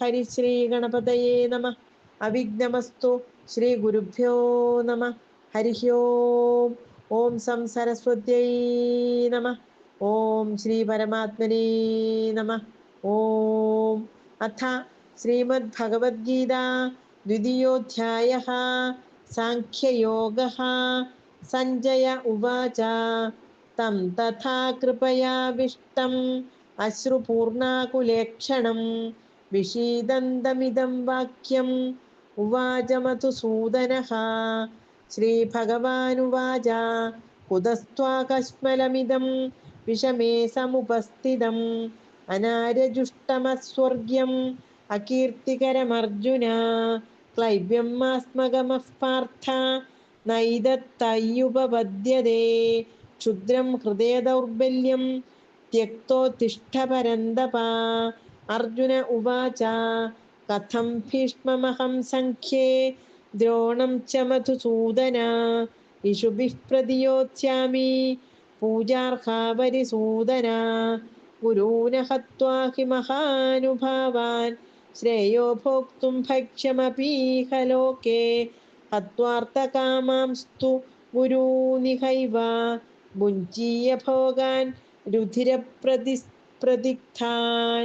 ഹരിശ്രീ ഗണപതയേ നമ. അവിഘ്നമസ്തു ശ്രീ ഗുരുഭ്യോ നമ. ഹരി ഓം ഓം സം സരസ്വത്യൈ നമ. ഓം ശ്രീ പരമാത്മനേ നമ. ഓം. അഥ ശ്രീമദ് ഭഗവത്ഗീത ദ്വിതീയോധ്യായ സാഖ്യയോഗ സഞ്ജയ ഉവാച. തം തഥാ കൃപയാവിഷ്ടം. അശ്രുപൂർണാകുലേക്ഷണം. വിഷീദന്തമിതം വാക്യം ഉവാചമതു സൂദനഃ ശ്രീഭഗവാനുവാച കുതസ്ത്വാകശ്മലമിതം വിഷമേ സമുപസ്ഥിതം അനാരജുഷ്ടമസ്വർഗ്യം അകീർത്തികരമർജുന ക്ലൈവ്യം മാസ്മകമഃ പാർത്ഥ നൈതത്തയ്യുപപദ്യതേ ക്ഷുദ്രം ഹൃദയ ദൗർബല്യം തിഷ്ടപരന്തപ അർജുന ഉവാച കഥം ഭീഷ്മമഹം സംഖ്യേ ദ്രോണം ച മധുസൂദന ഇഷുഭിഃ പ്രതിയോത്സ്യാമി പൂജാർഹാപരിസൂദന ഗുരൂനഹത്വാ ഹി മഹാനുഭാവാൻ ശ്രേയോ ഭോക്തും ഭക്ഷ്യമപീഹ ലോകേ ഹത്വാർത്ഥകാമാംസ്തു ഗുരൂനിഹൈവ ഭുഞ്ജീയ രുധിരപ്രതി പ്രതിഗ്ധാൻ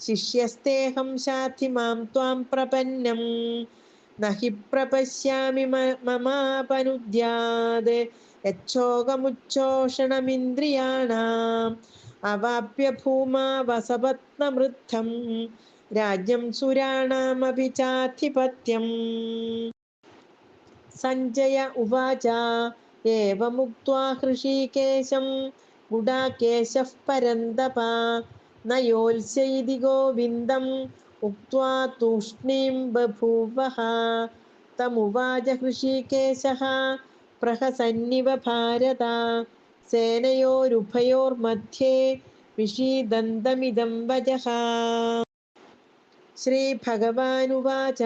ശിഷ്യസ്തേഹം ശാധി മാം ത്വാം പ്രപന്നം. നഹി പ്രപശ്യാമി മമാപനുദ്യാത്. യക്ഷോകമുച്ഛോഷണമിന്ദ്രിയാണാം അവാപ്യ ഭൂമാ വസപത്നമൃദ്ധം. രാജ്യം സുരാണാമപി ചാധിപത്യം. സഞ്ജയ ഉവാച. ഏവമുക്വാ ഹൃഷീകേശം. ഗുഡാകേശഃ പരന്തപ. നയോത്സ്യതി ഗോവിന്ദം ഉക്വാ തൂഷ്ണീം ബഭൂവഹ. തമുവാച ഹൃഷികേശ പ്രഹസന്നിവ ഭാരത. സേനയോരുഭയോർമധ്യേ വിഷീദന്തമിദം വജഃ. ശ്രീഭഗവാനുവാച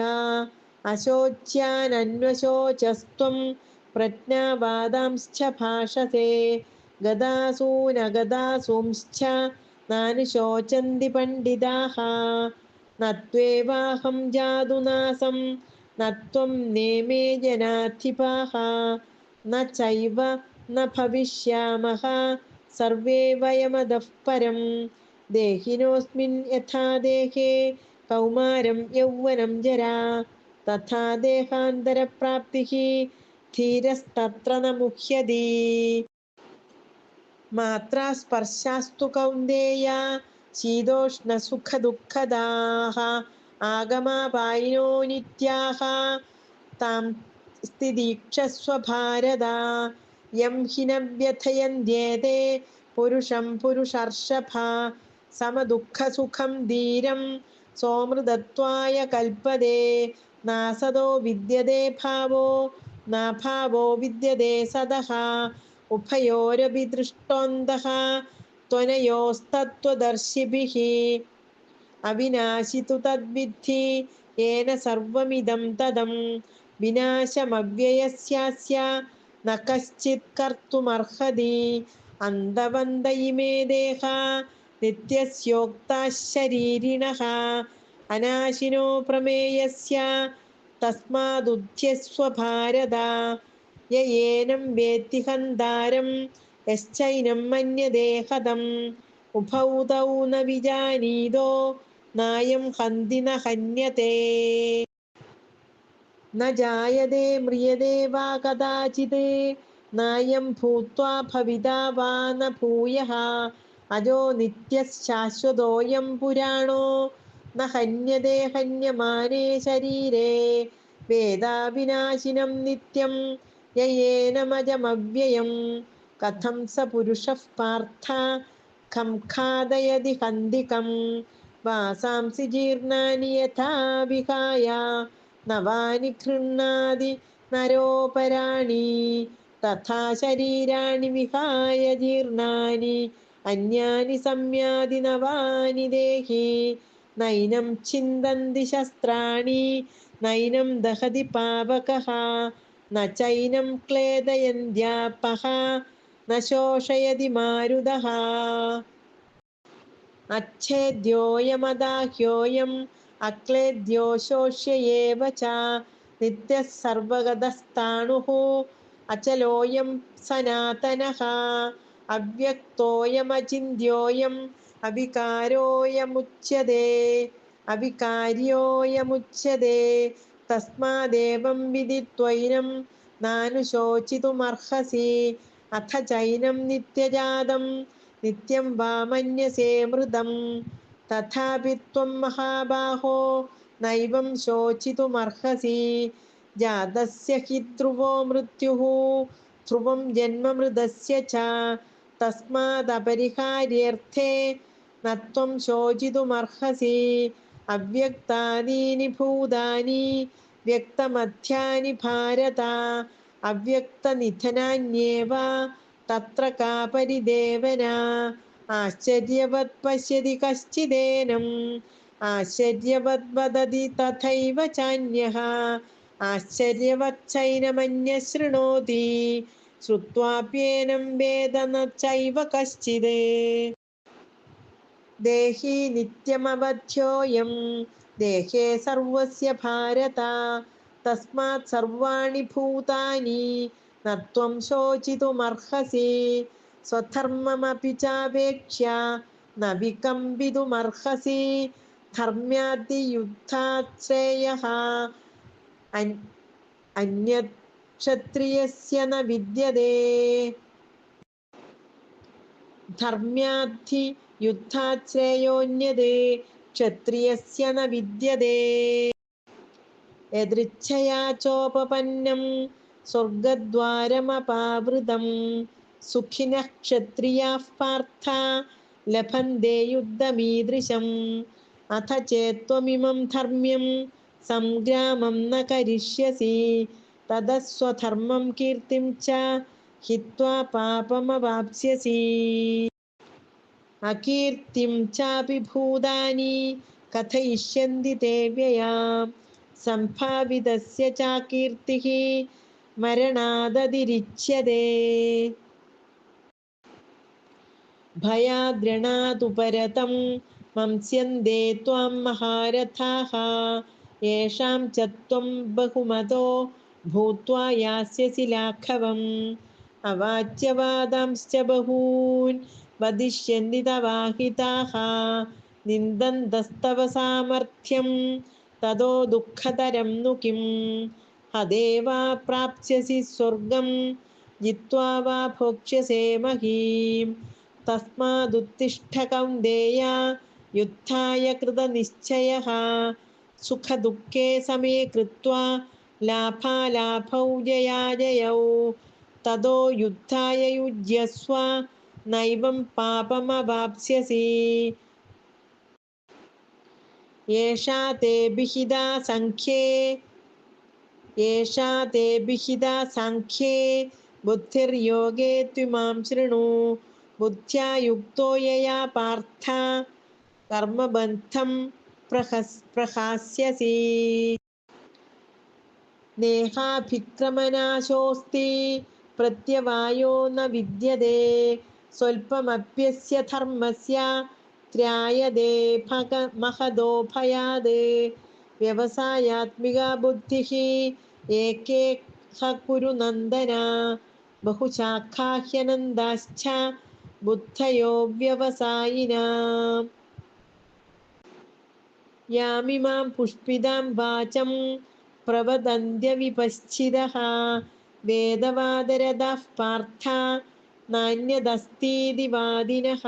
അശോച്യാനന്വശോചസ്ത്വം പ്രജ്ഞാവാദാംശ്ച ഭാഷസേ. ഗതാസൂനഗതാസൂംശ്ച ആത്മാനി ശോചന്തി പണ്ഡിതാഹ. നത്വേവാഹം ജാതുനാസം നത്വം നേമേ ജനാധിപാഹ. ന ചൈവ ന ഭവിഷ്യാമഹ സർവേ വയമതഃ പരം. ദേഹിനോസ്മിൻ യഥാ ദേഹേ. കൗമാരം യൗവനം ജരാ. തഥാ ദേഹാന്തരപ്രാപ്തി. ധീരസ്തത്ര ന മുഹ്യതി. മാത്രാസ്പർശാസ്തു കൗന്ദേയ ശീതോഷ്ണ സുഖ ദുഃഖദാഹ ആഗമാപായിനോ നിത്യാഹ താം സ്ഥിതീക്ഷസ്വഭാരത യം ഹിനവ്യഥയന്യേതേ പുരുഷം പുരുഷർഷഭ സമദുഃഖസുഖം ധീരം സോമൃതത്വായ കൽപ്പതേ നാസദോ വിദ്യതേ ഭാവോ നാഭാവോ വിദ്യതേ സദഹ ഉഭയോരഭിദൃഷ്ടോന്തഃ ത്വനയോസ്തത്വദർശിഭിः അവിനാശിതു തദ്വിദ്ധി ഏന സർവമിതം തദം വിനാശമവ്യയസ്യാസ്യ ന കശ്ചിത് കർത്തുമർഹതി അന്തവന്ത ഇമേ ദേഹ നിത്യസ്യോക്താശരീരിണഃ അനാശിനോ പ്രമേയസ്യ തസ്മാദുദ്ധ്യസ്വ യേനം വേത്തി ഹന്താരം യശ്ചൈനം മന്യദേഹതം. ഉഭൗ ന വിജാനീതോ നായം ഹന്തി ന ഹന്യത്തെ ന ജായതേ മ്രിയതേ വാ കഥാചിത്. നായം ഭൂത്വാ ഭവിതാ വാ ന ഭൂയഃ അജോ നിത്യശാശ്വതോയം പുരാണോ? ന ഹന്യതേ ഹന്യമാനേ ശരീരേ. വേദാവിനാശിനം നിത്യം ययेनमजमव्ययं कथं स पुरुषः पार्थ खं खादयति हन्दिकं वासांसि जीर्णानि यथा विहाय नवानि गृह्णादि नरोपराणि तथा शरीराणि विहाय जीर्णानि अन्यानि सम्यादि नवानि देहि नैनं छिन्दन्ति शस्त्राणि नैनं दहति पावकः न चैनं क्लेदयन्त्यापः न शोषयति मारुदः अच्छेद्योऽयमदाह्योऽयम् अक्लेद्यो शोष्य एव च नित्यः सर्वगतस्ताणुः अचलोऽयं सनातनः अव्यक्तोऽयमचिन्त्योऽयम् अविकारोऽयमुच्यते अविकार्योऽयमुच्यते തസ്മാദേവം വിധിത്വൈനം നാനു ശോചിതുമർഹസി അഥ ചൈനം നിത്യജാതം നിത്യം വാമന്യസേ മൃതം തഥാപി ത്വം മഹാബാഹോ നൈവം ശോചിതുമർഹസി ജാതസ്യ ഹി ധ്രുവോ മൃത്യുഃ ധ്രുവം ജന്മമൃതസ്യ ച തസ്മാദപരിഹാര്യർത്ഥേ നത്വം ശോചിതുമർഹസി അവ്യക്താനീനി ഭൂതാനി വ്യക്തമധ്യാനി ഭാരത അവ്യക്തനിധനാന്യേവ തത്ര കാപരിദേവന. ആശ്ചര്യവത് പശ്യതി കശ്ചിദേനം ആശ്ചര്യവത് വദതി തഥൈവ ചാന്യഃ ആശ്ചര്യവത് ശ്രുത്വാപ്യേനം വേദ ചൈവ കശ്ചിത്. देहि नित्यमवध्योऽयं। देहे सर्वस्य भारत, तस्मात् सर्वाणि भूतानि, न त्वं शोचितुमर्हसि। स्वधर्ममपि चावेक्ष्य, न विकम्पितुमर्हसि न विद्यते। धर्म्याद्धि യുദ്ധാശ്രയോന്യതേ ക്ഷത്രിയസ്യ ന വിദ്യതേ. യദൃച്ഛയാ ചോപപന്നം സ്വർഗദ്വാരമപാവൃതം. സുഖിനഃ ക്ഷത്രിയാः പാർത്ഥ ലഭന്തേ യുദ്ധമീദൃശം. അഥ ചേത്വമിമം ധർമ്മ്യം സംഗ്രാമം ന കരിഷ്യസി. തതസ്വധർമ്മം കീർത്തിം ച ഹിത്വാ പാപമവാപ്സ്യസി. അകീർത്തിം ചാപി ഭൂതാനി കഥയിഷ്യന്തി ദേവ്യയാം. സംഭാവിതസ്യ ചാകീർത്തിഃ മരണാദതിരിച്യതേ. ഭയാദ്രണാതുപരതം മംസ്യന്തേ ത്വാം മഹാരഥാः. യേഷാം ച ത്വം ബഹുമതോ ഭൂത്വാ യാസ്യസി ലാഘവം. അവാച്യവാദാംശ്ച ബഹൂൻ വദിഷ്യന്തി തവാഹിതാഹ നിന്ദന്തസ്തവ സാമർഥ്യം തതോ ദുഃഖതരം നു കിം. ഹദേവാ പ്രാപ്സ്യസി സ്വർഗം ജിത്വാ വാ ഭോക്ഷ്യസേ മഹീം. തസ്മാദുത്തിഷ്ഠ കൗന്ദേയ യുദ്ധായ കൃതനിശ്ചയ സുഖദുഃഖേ സമേ കൃത്വാ ലാഭാലാഭൗ ജയാജയൗ തതോ യുദ്ധായ യുജ്യസ്വ നൈവം പാപമവാപ്സ്യസി. യേഷാ തേ വിഹിത സംഖ്യേ. യേഷാ തേ വിഹിത സംഖ്യേ. ബുദ്ധിർയോഗേ ത്വിമാം ശൃണു. ബുദ്ധ്യാ യുക്തോ യയാ പാർത്ഥ. കർമ്മബന്ധം പ്രഹസ് പ്രഹാസ്യസി. നേഹാഭിക്രമനാശോസ്തി. പ്രത്യവായോ ന വിദ്യതേ. സ്വൽപ്പമപ്യസ്യ ധർമ്മസ്യ ത്രായതേ ഭഗ മഹതോ ഭയാത് വ്യവസായാത്മിക ബുദ്ധിഃ ഏകേ കുരു നന്ദന ബഹുശാഖാഹ്യനന്ദാശ്ച ബുദ്ധയോ വ്യവസായിനാം. യാമിമാം പുഷ്പിതാം വാചം പ്രവദന്ത്യവിപശ്ചിതഃ. വേദവാദരഥ പാർത്ഥ नान्यदस्तीति वादिनः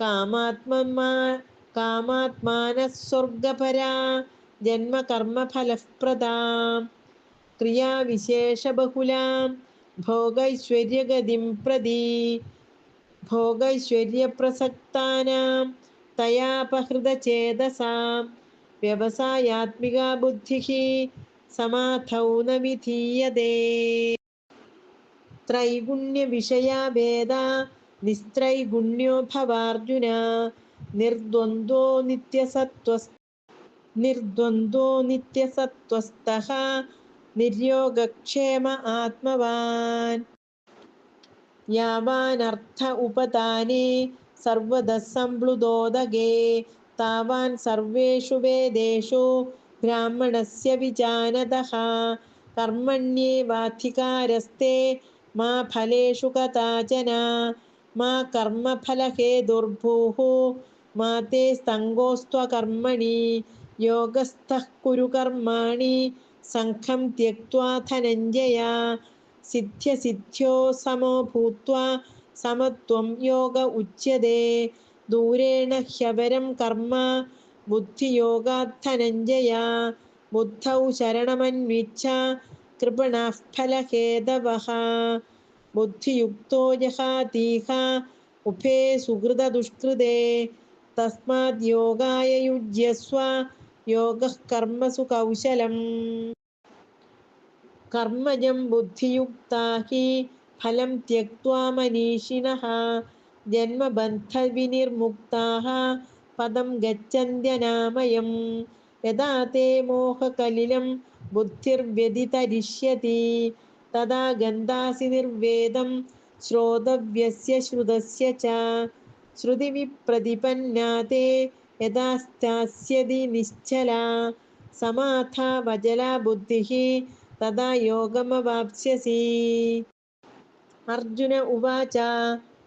कामात्ममा कामात्मानः स्वर्गपरा, जन्मकर्मफलप्रदां। क्रियाविशेषबहुलां, भोगैश्वर्यगतिं प्रति भोगैश्वर्यप्रसक्तानां तयापहृतचेतसां व्यवसायात्मिका बुद्धिः समाधौ न विधीयते। त्रैगुण्यविषया वेदा निस्त्रैगुण्यो भवार्जुन निर्द्वन्द्वो नित्यसत्त्वस् निर्द्वन्द्वो नित्यसत्त्वस्थः निर्योगक्षेम आत्मवान् यावानर्थ उपदाने सर्वतः सम्प्लुतोदगे तावान् सर्वेषु वेदेषु ब्राह्मणस्य विजानतः कर्मण्येवाधिकारस्ते मा फलेषु कदाचन मा कर्मफलहेतुर्भूः मा ते स्तङ्गोस्त्वकर्मणि योगस्थः कुरु कर्माणि सङ्घं त्यक्त्वा धनञ्जय सिद्ध्यसिद्ध्यो समो भूत्वा समत्वं योग उच्यते दूरेण ह्यवरं कर्म बुद्धियोगात् धनञ्जय बुद्धौ शरणमन्विच्छ कृपणाः फलहेतवः बुद्धियुक्तो जहातीह उभे सुहृददुष्कृते तस्माद् योगाय युज्यस्व योगः कर्मसु कौशलम् कर्मजं बुद्धियुक्ता हि फलं त्यक्त्वा मनीषिणः जन्मबन्धविनिर्मुक्ताः पदं गच्छन्त्यनामयं यदा ते मोहकलिलं ബുദ്ധിർവ്യതിതരിഷ്യതി തഥാ ഗന്ധാസി നിർവേദം ശ്രോതവ്യസ്യ ശ്രുതസ്യ ച ശ്രുതിവിപ്രതിപന്നാതെ യഥാ സ്ഥാസ്യതി നിശ്ചല സമാധാ വജല ബുദ്ധിഃ തഥാ യോഗമവാപ്സ്യസി അർജുന ഉവാച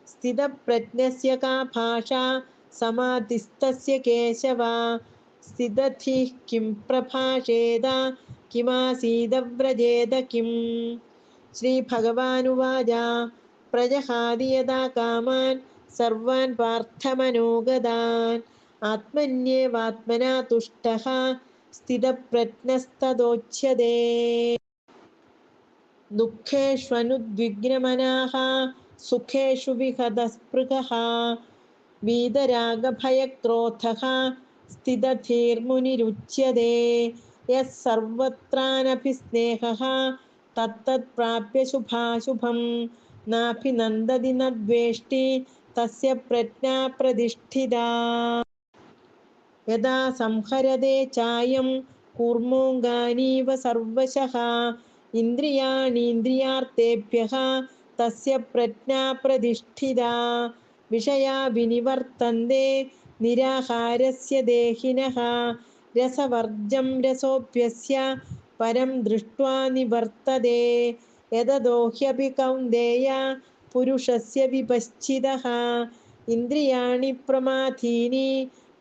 സ്ഥിതപ്രജ്ഞസ്യ കാ ഭാഷ സമാധിസ്ഥസ്യ കേശവ സ്ഥിതധി കിം പ്രഭാഷേത प्रभाषेत किमासीदव्रजेत किम् श्रीभगवानुवाच प्रजहाति यदा कामान् सर्वान् पार्थमनोगतान् आत्मन्येवात्मना तुष्टः स्थितप्रज्ञस्तदोच्यते दुःखेष्वनुद्विग्नमनाः सुखेषु विहतस्पृहः वीतरागभयक्रोधः स्थितधीर्मुनिरुच्यते യസ് സർവത്രാനഭി സ്നേഹ തത്തത് പ്രാപ്യ ശുഭാശുഭം നാഭിനന്ദതി ന ദ്വേഷ്ടി തസ്യ പ്രജ്ഞാ പ്രതിഷ്ഠിത യഥാ സംഹരതേ ചായം കൂർമോങ്കാനീവ സർവശഃ ഇന്ദ്രിയാണീന്ദ്രിയാർത്ഥേഭ്യഃ തസ്യ പ്രജ്ഞാ പ്രതിഷ്ഠിത വിഷയാ വിനിവർത്തന്തേ നിരാഹാരസ്യ ദേഹിനഃ രസവർജം രസോപ്യസ്യ പരം ദൃഷ്ട്വാ നിവർത്തതേ. യതദോഹ്യപി കൗന്ദേയ പുരുഷസ്യ വിപശ്ചിത. ഇന്ദ്രിയാണി പ്രമാധീനി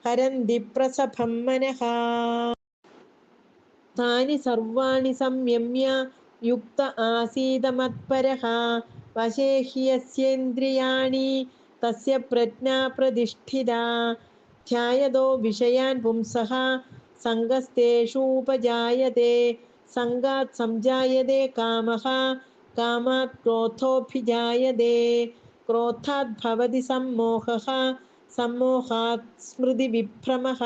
ഹരന്തി പ്രസഭം മനഃ. താനി സർവാണി സംയമ്യ യുക്ത ആസീതമത്പര. വശേ ഹിയസ്യേന്ദ്രിയാണി തസ്യ പ്രജ്ഞാ പ്രതിഷ്ഠിത. ധ്യായതോ വിഷയാൻ പുംസഃ. സംഘസ്തേഷൂപജായതേ സംഘാത് സംജായതേ കാമഃ കാമാത് ക്രോധോഭിജായതേ ക്രോധാത് ഭവതി സമ്മോഹഃ സമ്മോഹാത് സ്മൃതി വിഭ്രമഃ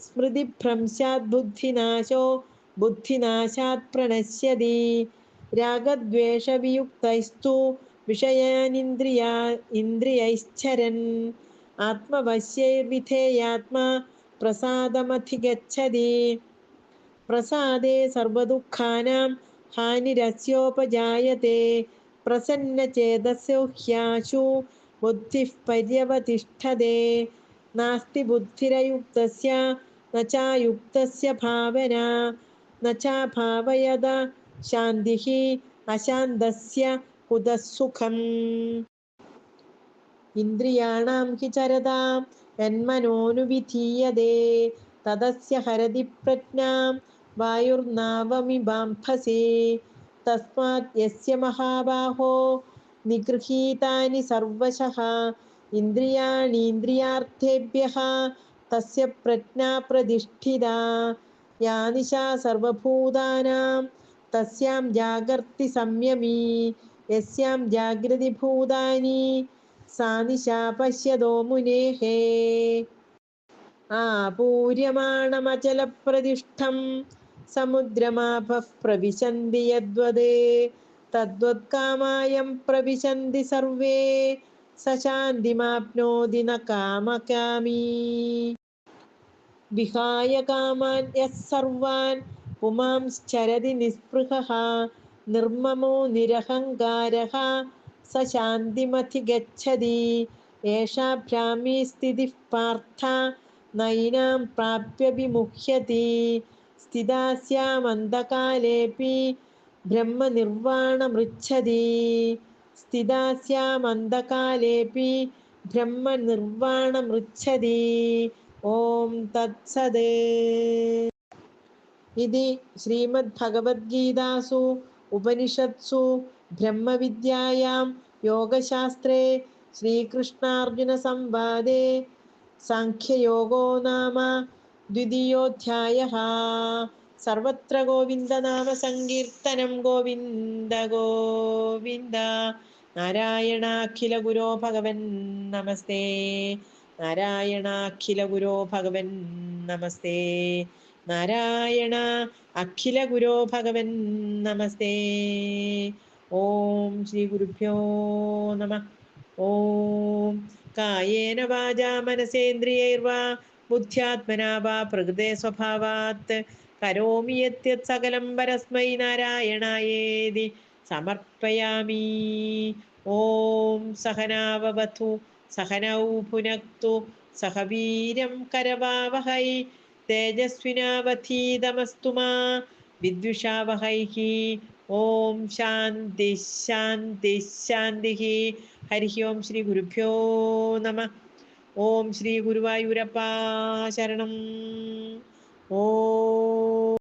സ്മൃതിഭ്രംശാത് ബുദ്ധിനാശോ ബുദ്ധിനാശാത് പ്രണശ്യതി രാഗദ്വേഷവിയുക്തൈസ്തു വിഷയാനിന്ദ്രിയാ ഇന്ദ്രിയൈശ്ചരൻ ആത്മവശ്യൈർവിധേയാത്മാ प्रसादमधिगच्छति प्रसादे सर्वदुःखानां हानिरस्योपजायते प्रसन्नचेतसो ह्याशु बुद्धिः पर्यवतिष्ठते नास्ति बुद्धिरयुक्तस्य न चायुक्तस्य भावना न चाभावयद शान्तिः अशान्तस्य कुतः सुखम् इन्द्रियाणां हि चरतां തന്മനോനുവിധീയതേ തദസ്യ ഹരതി പ്രജ്ഞാം വായുർനാവമിബാംഭസേ തസ്മാത് യസ്യ മഹാബാഹോ നിഗൃഹീതാനി സർവശഃ ഇന്ദ്രിയാണീന്ദ്രിയാർത്ഥേഭ്യഃ തസ്യ പ്രജ്ഞാ പ്രതിഷ്ഠിതാ യാനിശാ സർവഭൂതാനാം തസ്യാം ജാഗർത്തി സംയമീ യസ്യാം ജാഗ്രതി ജാഗ്രതിഭൂതാനി സാ നിശാ പശ്യതോ മുനേഹേ ആപൂര്യമാണമചലപ്രതിഷ്ഠം സമുദ്രമാഭഃ പ്രവിശന്തി യദ്വത് തദ്വത്കാമായം പ്രവിശന്തി സർവേ. സശാന്തിമാപ്നോതി ന കാമകാമീ. വിഹായ കാമാൻ യസ് സർവാൻ പുമാംശ്ചരതി നിസ്പൃഹ. നിർമ്മമോ നിരഹങ്കാരഃ. स शान्तिमधिगच्छति एषा भ्रामी स्थितिः पार्थ नयिनां प्राप्य विमुह्यति स्थितास्यामन्धकालेऽपि ब्रह्मनिर्वाणमृच्छति स्थितास्यामन्धकालेऽपि ब्रह्मनिर्वाणमृच्छति ॐ तत्सद् इति श्रीमद्भगवद्गीतासु उपनिषत्सु ബ്രഹ്മവിദ്യായാം യോഗശാസ്ത്രേ ശ്രീകൃഷ്ണാർജുനസംവാദേ. സാഖ്യയോഗോ നാമ ദ്വിതീയോധ്യായ സർവത്ര ഗോവിന്ദനാമസങ്കീർത്തനം ഗോവിന്ദ ഗോവിന്ദ. നാരായണാഖില ഗുരോ ഭഗവൻ നമസ്തേ. നാരായണാഖില ഗുരോ ഭഗവൻ നമസ്തേ. നാരായണ അഖില ഗുരോ ഭഗവൻ നമസ്തേ. ഓം ശ്രീ ഗുരുഭ്യോ നമ. ഓം. കായേന വാചാ മനസേന്ദ്രിയൈർവാ. ബുദ്ധ്യാത്മനാ വാ പ്രകൃതേ സ്വഭാവാത്. കരോമി യത്യത് സകലം പരസ്മൈ നാരായണായേതി. സമർപ്പയാമി. ഓം സഹനാവവതു. സഹനൗ ഭുനക്തു സഹവീര്യം കരവാവഹൈ. തേജസ്വിനാവധീതമസ്തു മാ. വിദ്വിഷാവഹൈः ഓം ശാന്തി ശാന്തി ശാന്തി ഹരി ഓം ശ്രീ ഗുരുഭ്യോ നമ. ഓം ശ്രീ ഗുരുവായൂരപ്പ ശരണം. ഓ